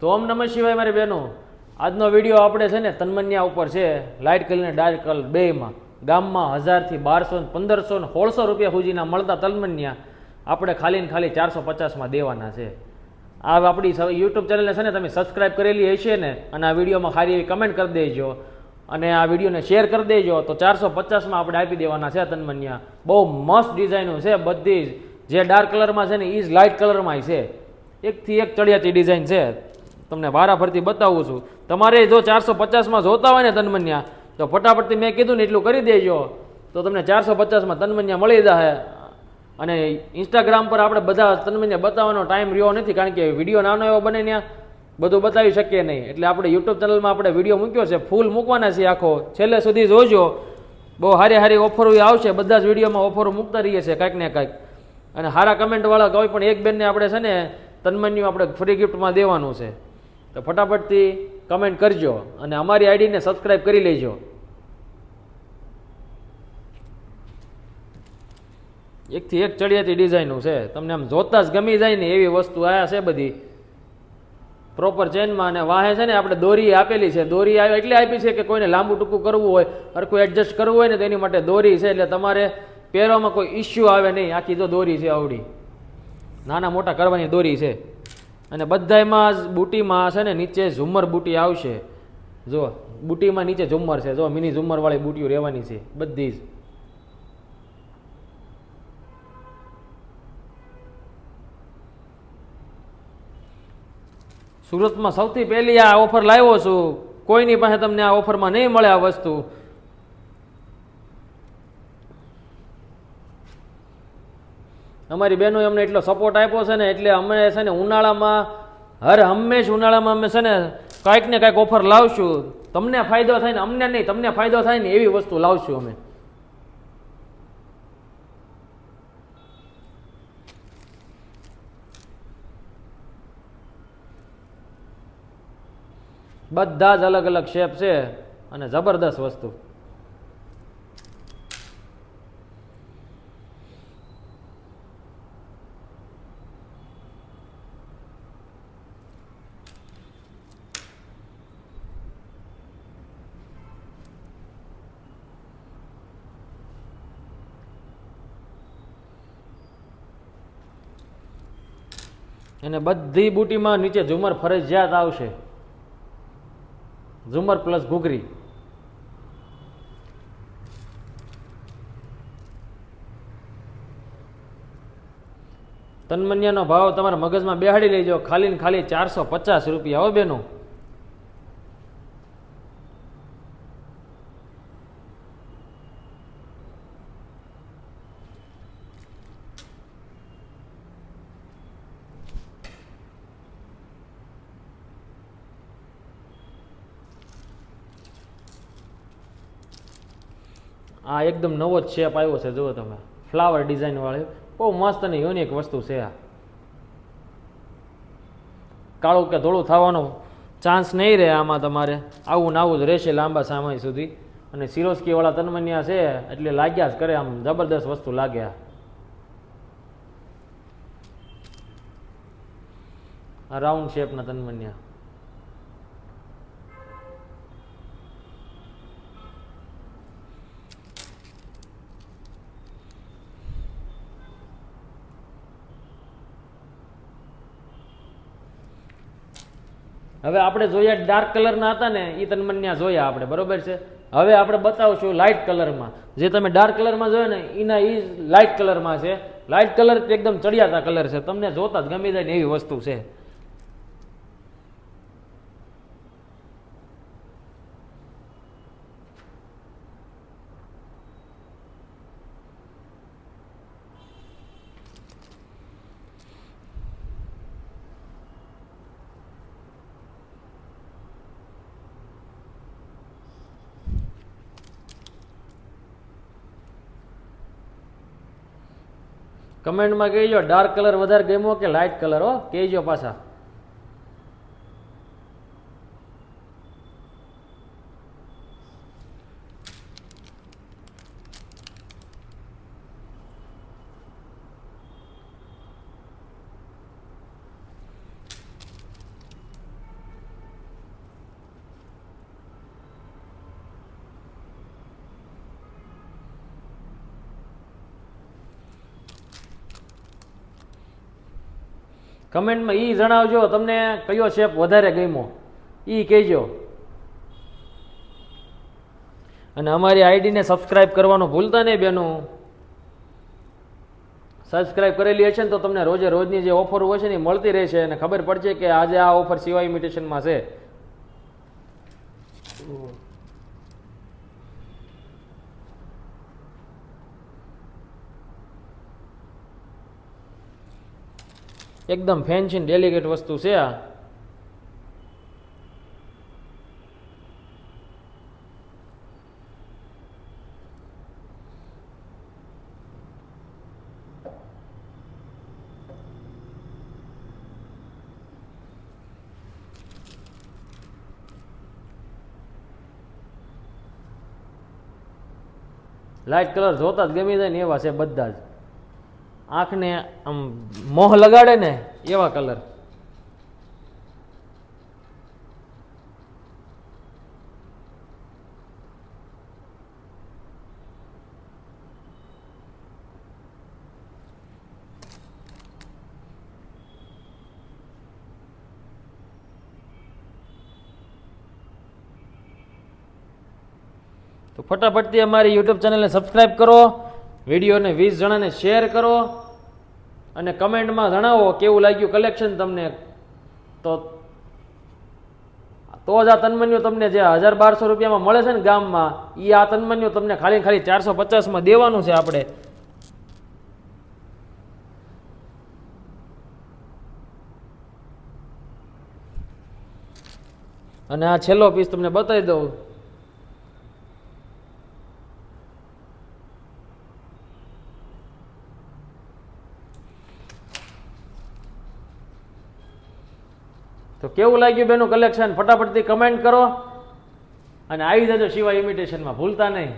તો ઓમ નમઃ શિવાય મારી બહેનો. આજનો વીડિયો આપણે છે ને તન્મન્યા ઉપર છે. લાઇટ કલર ડાર્ક કલર બેમાં ગામમાં હજારથી બારસો ને પંદરસો ને સોળસો રૂપિયા સુધીના મળતા તન્મન્યા આપણે ખાલી ને ખાલી ચારસો પચાસમાં દેવાના છે. આ આપણી યુટ્યુબ ચેનલને છે ને તમે સબસ્ક્રાઇબ કરેલી હશે ને અને આ વિડીયોમાં ખાલી એવી કમેન્ટ કરી દેજો અને આ વિડીયોને શેર કરી દેજો તો ચારસો પચાસમાં આપણે આપી દેવાના છે તન્મન્યા. બહુ મસ્ત ડિઝાઇનો છે બધી જ. જે ડાર્ક કલરમાં છે ને એ જ લાઇટ કલરમાં છે. એકથી એક ચડિયાતી ડિઝાઇન છે. તમને વારા ફરતી બતાવું છું. તમારે જો ચારસો પચાસમાં જોતા હોય ને તન્મન્યા, તો ફટાફટથી મેં કીધું ને એટલું કરી દેજો. તો તમને ચારસો પચાસમાં તન્મન્યા મળી જશે અને ઇન્સ્ટાગ્રામ પર આપણે બધા તન્મન્યા બતાવવાનો ટાઈમ રહ્યો નથી, કારણ કે વીડિયો નાનો એવો બને ત્યાં બધું બતાવી શકીએ નહીં. એટલે આપણે યુટ્યુબ ચેનલમાં આપણે વીડિયો મૂક્યો છે, ફૂલ મૂકવાના છે આખો. છેલ્લે સુધી જોજો. બહુ હારી હારી ઓફરો આવશે, બધા જ વિડીયોમાં ઓફરો મૂકતા રહીએ છીએ કાંઈક ને કાંઈક. અને સારા કમેન્ટવાળા કોઈ પણ એક બેનને આપણે છે ને, તન્મન્યુ આપણે ફ્રી ગિફ્ટમાં દેવાનું છે. તો ફટાફટથી કમેન્ટ કરજો અને અમારી આઈડીને સબસ્ક્રાઈબ કરી લેજો. એકથી એક ચડિયાતી ડિઝાઇનનું છે. તમને આમ જોતા જ ગમી જાય ને એવી વસ્તુ આયા છે બધી. પ્રોપર ચેનમાં અને વાહે છે ને આપણે દોરી આપેલી છે. દોરી એટલે આપી છે કે કોઈને લાંબુ ટૂંકું કરવું હોય હરખું એડજસ્ટ કરવું હોય ને તો એની માટે દોરી છે એટલે તમારે પહેરવામાં કોઈ ઇસ્યુ આવે નહીં. આખી તો દોરી છે આવડી. નાના મોટા કરવાની દોરી છે. અને બધાયમાં જ બુટીમાં છે ને નીચે ઝુમર બુટી આવશે. જો બુટીમાં નીચે ઝુમર છે. જો મિની ઝુમ્મરવાળી બુટીઓ રહેવાની છે. બધી જ. સુરતમાં સૌથી પહેલી આ ઓફર લાવ્યો છું. કોઈની પાસે તમને આ ઓફરમાં નહીં મળે આ વસ્તુ. અમારી બહેનો અમને એટલો સપોર્ટ આપ્યો છે ને, એટલે અમે છે ને ઉનાળામાં હર હંમેશ ઉનાળામાં અમે છે ને કાંઈક ને કાંઈક ઓફર લાવશું. તમને ફાયદો થાય ને, અમને નહીં, તમને ફાયદો થાય ને એવી વસ્તુ લાવશું અમે. બધા જ અલગ અલગ શેપ છે અને જબરદસ્ત વસ્તુ. અને બધી બુટીમાં નીચે ઝુમર ફરજિયાત આવશે. ઝુમર પ્લસ ઘૂઘરી. તન્મન્યાનો ભાવ તમારા મગજમાં બેહાડી લેજો. ખાલી ને ખાલી ચારસો પચાસ રૂપિયા હો બેનો. આ એકદમ નવો જ શેપ આવ્યો છે, જુઓ તમે. ફ્લાવર ડિઝાઇનવાળી બહુ મસ્ત અને યુનિક વસ્તુ છે આ. કાળું કે ધોળું થવાનો ચાન્સ નહીં રહે આમાં તમારે. આવું ને આવું જ રહેશે લાંબા સમય સુધી. અને સિરોસ્કીવાળા તન્મન્યા છે, એટલે લાગ્યા જ કરે આમ જબરદસ્ત વસ્તુ લાગે આ. આ રાઉન્ડ શેપના તન્મન્યા. હવે આપણે જોયા ડાર્ક કલરના હતા ને એ તન્મન્યા જોયા આપણે, બરોબર છે? હવે આપણે બતાવશું લાઇટ કલરમાં જે તમે ડાર્ક કલરમાં જોયો ને એના એ લાઇટ કલરમાં છે. લાઇટ કલર એકદમ ચડિયાતા કલર છે. તમને જોતા જ ગમી જાય ને એવી વસ્તુ છે. કમેન્ટમાં કહેજો ડાર્ક કલર વધારે ગમ્યો કે લાઇટ કલર હો? કહેજો પાછા. કમેન્ટમાં એ જણાવજો તમને કયો શેપ વધારે ગમ્યો. એ કહેજો. અને અમારી આઈડીને સબસ્ક્રાઇબ કરવાનું ભૂલતા નહીં બેનું. સબસ્ક્રાઈબ કરેલી હશે ને તો તમને રોજે રોજની જે ઓફર હોય છે ને મળતી રહેશે અને ખબર પડશે કે આજે આ ઓફર સિવાય ઇમિટેશનમાં છે. એકદમ ફેન્સી ડેલિકેટ વસ્તુ છે આ. લાઇટ કલર જોતા જ ગમી જાય ને એવા છે બધા જ. આંખને આમ મોહ લગાડે ને એવા કલર. તો ફટાફટથી અમારી યુટ્યુબ ચેનલને સબસ્ક્રાઈબ કરો. વિડીયોને વીસ જણાને શેર કરો અને કમેન્ટમાં જણાવો કેવું લાગ્યું કલેક્શન તમને. તો તો જ આ તન્મન્યુ તમને જે હજાર બારસો રૂપિયામાં મળે છે ને ગામમાં એ આ તન્મન્યુ તમને ખાલી ખાલી ચારસો પચાસમાં દેવાનું છે આપણે. અને આ છેલ્લો પીસ તમને બતાવી દઉં. તો કેવું લાગ્યું બેનું કલેક્શન ફટાફટથી કમેન્ટ કરો. અને આવી જજો શિવા ઇમિટેશનમાં ભૂલતા નહીં.